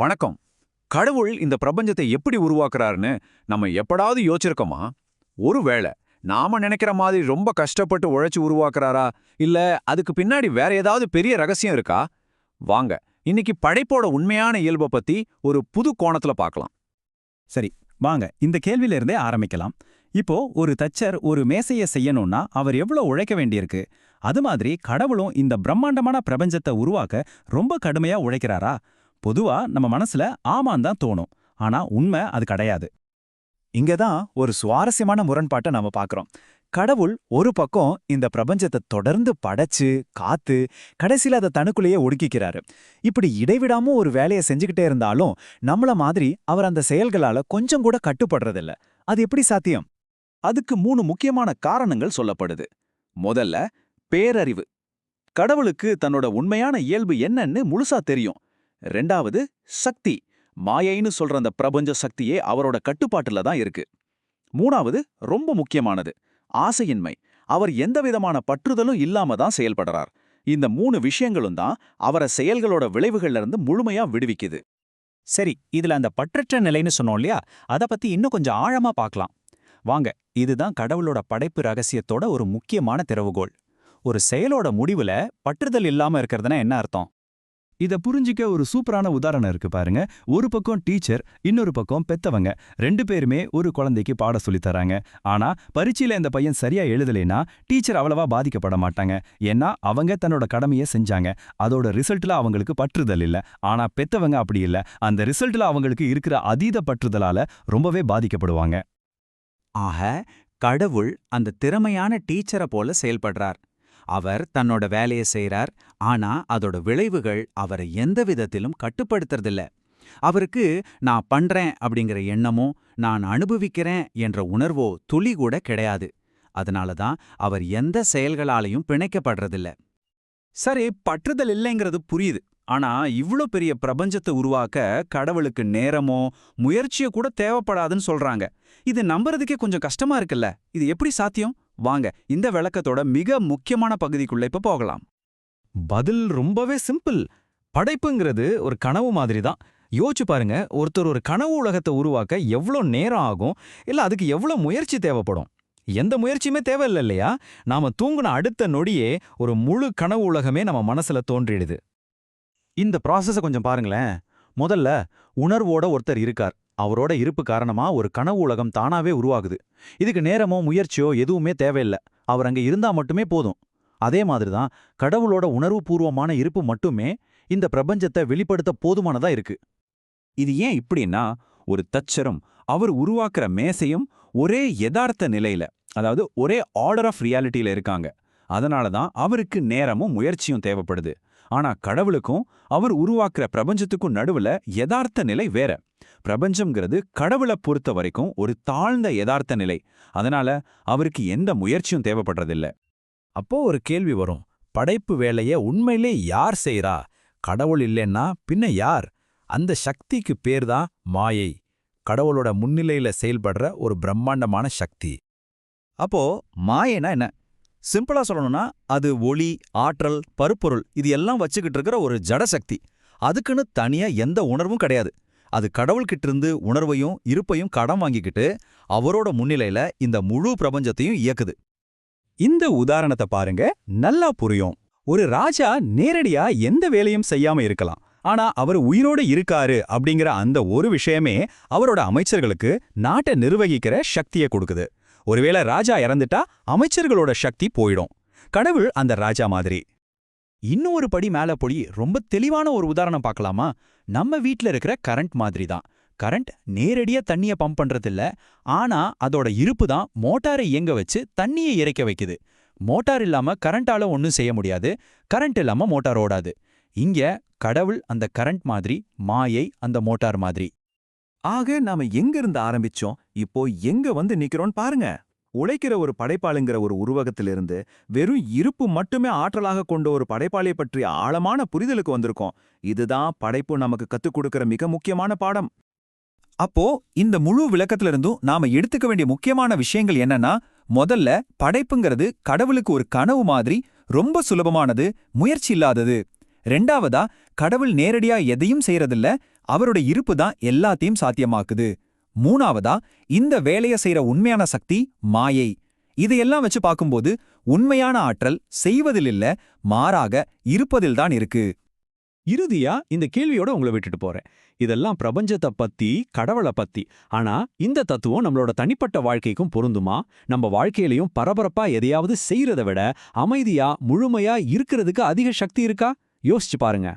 வணக்கம். கடவுள் இந்த பிரபஞ்சத்தை எப்படி உருவாக்குறாருன்னு நம்ம எப்படாவது யோசிச்சிருக்கோமா? ஒருவேளை நாம நினைக்கிற மாதிரி ரொம்ப கஷ்டப்பட்டு உழைச்சு உருவாக்குறாரா? இல்ல அதுக்கு பின்னாடி வேற ஏதாவது பெரிய ரகசியம் இருக்கா? வாங்க இன்னைக்கு படைப்போட உண்மையான இயல்பை பத்தி ஒரு புது கோணத்துல பார்க்கலாம். சரி வாங்க இந்த கேள்வியில இருந்தே ஆரம்பிக்கலாம். இப்போ ஒரு தச்சர் ஒரு மேசைய செய்யணும்னா அவர் எவ்வளோ உழைக்க வேண்டியிருக்கு? அது மாதிரி கடவுளும் இந்த பிரம்மாண்டமான பிரபஞ்சத்தை உருவாக்க ரொம்ப கடுமையா உழைக்கிறாரா? பொதுவா நம்ம மனசுல ஆமான் தான் தோணும். ஆனா உண்மை அது கிடையாது. இங்க தான் ஒரு சுவாரஸ்யமான முரண்பாட்டை நாம பார்க்கறோம் கடவுள் ஒரு பக்கம் இந்த பிரபஞ்சத்தை தொடர்ந்து படைச்சு காத்து கடைசியில அதை தனக்குள்ளேயே ஒடுக்கிக்கிறாரு. இப்படி இடைவிடாம ஒரு வேலையை செஞ்சுக்கிட்டே இருந்தாலும் நம்மள மாதிரி அவர் அந்த செயல்களால கொஞ்சம் கூட கட்டுப்படுறதில்ல. அது எப்படி சாத்தியம்? அதுக்கு மூணு முக்கியமான காரணங்கள் சொல்லப்படுது. முதல்ல பேரறிவு. கடவுளுக்கு தன்னோட உண்மையான இயல்பு என்னன்னு முழுசா தெரியும். ரெண்டாவது சக்தி. மாயைன்னு சொல்ற அந்த பிரபஞ்ச சக்தியே அவரோட கட்டுப்பாட்டுல தான் இருக்கு. மூணாவது ரொம்ப முக்கியமானது ஆசையின்மை. அவர் எந்த விதமான பற்றுதலும் இல்லாம தான் செயல்படுறார். இந்த மூணு விஷயங்களும் தான் அவரை செயல்களோட விளைவுகள்ல இருந்து முழுமையா விடுவிக்குது. சரி இதுல அந்த பற்றற்ற நிலைன்னு சொன்னோம் இல்லையா? அத பத்தி இன்னும் கொஞ்சம் ஆழமா பார்க்கலாம். வாங்க இதுதான் கடவுளோட படைப்பு ரகசியத்தோட ஒரு முக்கியமான திறவுகோள். ஒரு செயலோட முடிவுல பற்றுதல் இல்லாம இருக்கிறதுனா என்ன அர்த்தம்? இத புரிஞ்சிக்க ஒரு சூப்பரான உதாரணம் இருக்கு பாருங்க. ஒரு பக்கம் டீச்சர் இன்னொரு பக்கம் பெத்தவங்க. ரெண்டு பேருமே ஒரு குழந்தைக்கு பாட சொல்லித் தராங்க. ஆனா பரீட்சையில இந்த பையன் சரியா எழுதலைனா டீச்சர் அவ்வளவா பாதிக்கப்பட மாட்டாங்க. ஏன்னா அவங்க தன்னோட கடமையை செஞ்சாங்க. அதோட ரிசல்ட்ல அவங்களுக்கு பற்றுதல் இல்ல. ஆனா பெத்தவங்க அப்படி இல்ல. அந்த ரிசல்ட்ல அவங்களுக்கு இருக்கிற அதீத பற்றுதலால ரொம்பவே பாதிக்கப்படுவாங்க. ஆக கடவுள் அந்த திறமையான டீச்சரை போல செயல்படுறார். அவர் தன்னோட வேலையை செய்றார். ஆனா அதோட விளைவுகள் அவரை எந்த விதத்திலும் கட்டுப்படுத்துறதில்ல. அவருக்கு நான் பண்றேன் அப்படிங்கிற எண்ணமோ நான் அனுபவிக்கிறேன் என்ற உணர்வோ துளி கூட கிடையாது. அதனால தான் அவர் எந்த செயல்களாலையும் பிணைக்கப்படுறதில்ல. சரி பற்றுதல் இல்லைங்கிறது புரியுது. ஆனா இவ்ளோ பெரிய பிரபஞ்சத்தை உருவாக்க கடவுளுக்கு நேரமோ முயற்சியோ கூட தேவைப்படாதுன்னு சொல்றாங்க. இது நம்புறதுக்கே கொஞ்சம் கஷ்டமா இருக்குல்ல? இது எப்படி சாத்தியம்? வாங்க இந்த விளக்கத்தோட மிக முக்கியமான பகுதிக்குள்ள இப்ப போகலாம். பதில் ரொம்பவே சிம்பிள். படைப்புங்கிறது ஒரு கனவு மாதிரி தான் யோசிச்சு பாருங்க ஒருத்தர் ஒரு கனவு உலகத்தை உருவாக்க எவ்வளோ நேரம் ஆகும் இல்ல அதுக்கு எவ்வளோ முயற்சி தேவைப்படும்? எந்த முயற்சியுமே தேவையில்லை இல்லையா? நாம தூங்குன அடுத்த நொடியே ஒரு முழு கனவு உலகமே நம்ம மனசுல தோன்றிடுது. இந்த ப்ராசஸ கொஞ்சம் பாருங்களேன். முதல்ல உணர்வோட ஒருத்தர் இருக்கார். அவரோட இருப்பு காரணமா ஒரு கனவு உலகம் தானாவே உருவாகுது. இதுக்கு நேரமோ முயற்சியோ எதுவுமே தேவையில்ல. அவர் அங்க இருந்தா மட்டுமே போதும். அதே மாதிரிதான் கடவுளோட உணர்வுபூர்வமான இருப்பு மட்டுமே இந்த பிரபஞ்சத்தை வெளிப்படுத்த போதுமானதா இருக்கு. இது ஏன் இப்படின்னா ஒரு தச்சரும் அவர் உருவாக்குற மேசையும் ஒரே யதார்த்த நிலையில அதாவது ஒரே ஆர்டர் ஆஃப் ரியாலிட்டியில இருக்காங்க. அதனால தான் அவருக்கு நேரமும் முயற்சியும் தேவைப்படுது. ஆனா கடவுளுக்கும் அவர் உருவாக்குற பிரபஞ்சத்துக்கும் நடுவுல யதார்த்த நிலை வேற. பிரபஞ்சம்ங்கிறது கடவுளை பொறுத்த வரைக்கும் ஒரு தாழ்ந்த யதார்த்த நிலை. அதனால அவருக்கு எந்த முயற்சியும் தேவைப்படுறதில்ல. அப்போ ஒரு கேள்வி வரும். படைப்பு வேலைய உண்மையிலே யார் செய்றா? கடவுள் இல்லைன்னா பின்ன யார்? அந்த சக்திக்கு பேர்தான் மாயை. கடவுளோட முன்னிலையில செயல்படுற ஒரு பிரம்மாண்டமான சக்தி. அப்போ மாயைனா என்ன? சிம்பிளா சொல்லணும்னா அது ஒளி ஆற்றல் பருப்பொருள் இது எல்லாம் வச்சுக்கிட்டு இருக்கிற ஒரு ஜடசக்தி. அதுக்குன்னு தனியா எந்த உணர்வும் கிடையாது. அது கடவுள்கிட்ட இருந்து உணர்வையும் இருப்பையும் கடன் வாங்கிக்கிட்டு அவரோட முன்னிலையில இந்த முழு பிரபஞ்சத்தையும் இயக்குது. இந்த உதாரணத்தை பாருங்க நல்லா புரியும். ஒரு ராஜா நேரடியா எந்த வேலையும் செய்யாம இருக்கலாம். ஆனா அவர் உயிரோட இருக்காரு அப்படிங்கிற அந்த ஒரு விஷயமே அவரோட அமைச்சர்களுக்கு நாட்டை நிர்வகிக்கிற சக்தியை கொடுக்குது. ஒருவேளை ராஜா இறந்துட்டா அமைச்சர்களோட சக்தி போயிடும். கடவுள் அந்த ராஜா மாதிரி. இன்னும் ஒரு படி மேல போய் ரொம்ப தெளிவான ஒரு உதாரணம் பார்க்கலாமா? நம்ம வீட்ல இருக்கிற கரண்ட் மாதிரி தான் கரண்ட் நேரடியா தண்ணிய பம்ப் பண்றதில்ல. ஆனா அதோட இருப்பு தான் மோட்டாரை இயங்க வச்சு தண்ணியை இறைக்க வைக்குது. மோட்டார் இல்லாம கரண்டால ஒன்றும் செய்ய முடியாது. கரண்ட் இல்லாம மோட்டார் ஓடாது. இங்க கடவுள் அந்த கரண்ட் மாதிரி மாயை அந்த மோட்டார் மாதிரி. ஆக நாம எங்க இருந்து ஆரம்பிச்சோம்? இப்போ எங்க வந்து நிக்கிறோம் பாருங்க. உழைக்கிற ஒரு படைப்பாளுங்கிற ஒரு உருவகத்திலிருந்து வெறும் இருப்பு மட்டுமே ஆற்றலாக கொண்ட ஒரு படைப்பாளியை பற்றிய ஆழமான புரிதலுக்கு வந்திருக்கோம். இதுதான் படைப்பு நமக்கு கத்துக் கொடுக்கிற மிக முக்கியமான பாடம். அப்போ இந்த முழு விளக்கத்துல இருந்தும் நாம எடுத்துக்க வேண்டிய முக்கியமான விஷயங்கள் என்னன்னா முதல்ல படைப்புங்கிறது கடவுளுக்கு ஒரு கனவு மாதிரி ரொம்ப சுலபமானது முயற்சி இல்லாதது. ரெண்டாவதா கடவுள் நேரடியா எதையும் செய்யறதில்ல அவரோட இருப்பு தான் எல்லாத்தையும் சாத்தியமாக்குது. மூணாவதா இந்த வேலைய செய்யற உண்மையான சக்தி மாயை. இதையெல்லாம் வச்சு பார்க்கும்போது உண்மையான ஆற்றல் செய்வதில் இல்ல மாறாக இருப்பதில்தான் இருக்கு. இறுதியா இந்த கேள்வியோட உங்களை விட்டுட்டு போறேன். இதெல்லாம் பிரபஞ்சத்தை பத்தி கடவுளை பத்தி. ஆனா இந்த தத்துவம் நம்மளோட தனிப்பட்ட வாழ்க்கைக்கும் பொருந்துமா? நம்ம வாழ்க்கையிலையும் பரபரப்பா எதையாவது செய்யறதை விட அமைதியா முழுமையா இருக்கிறதுக்கு அதிக சக்தி இருக்கா? யோசிச்சு பாருங்க.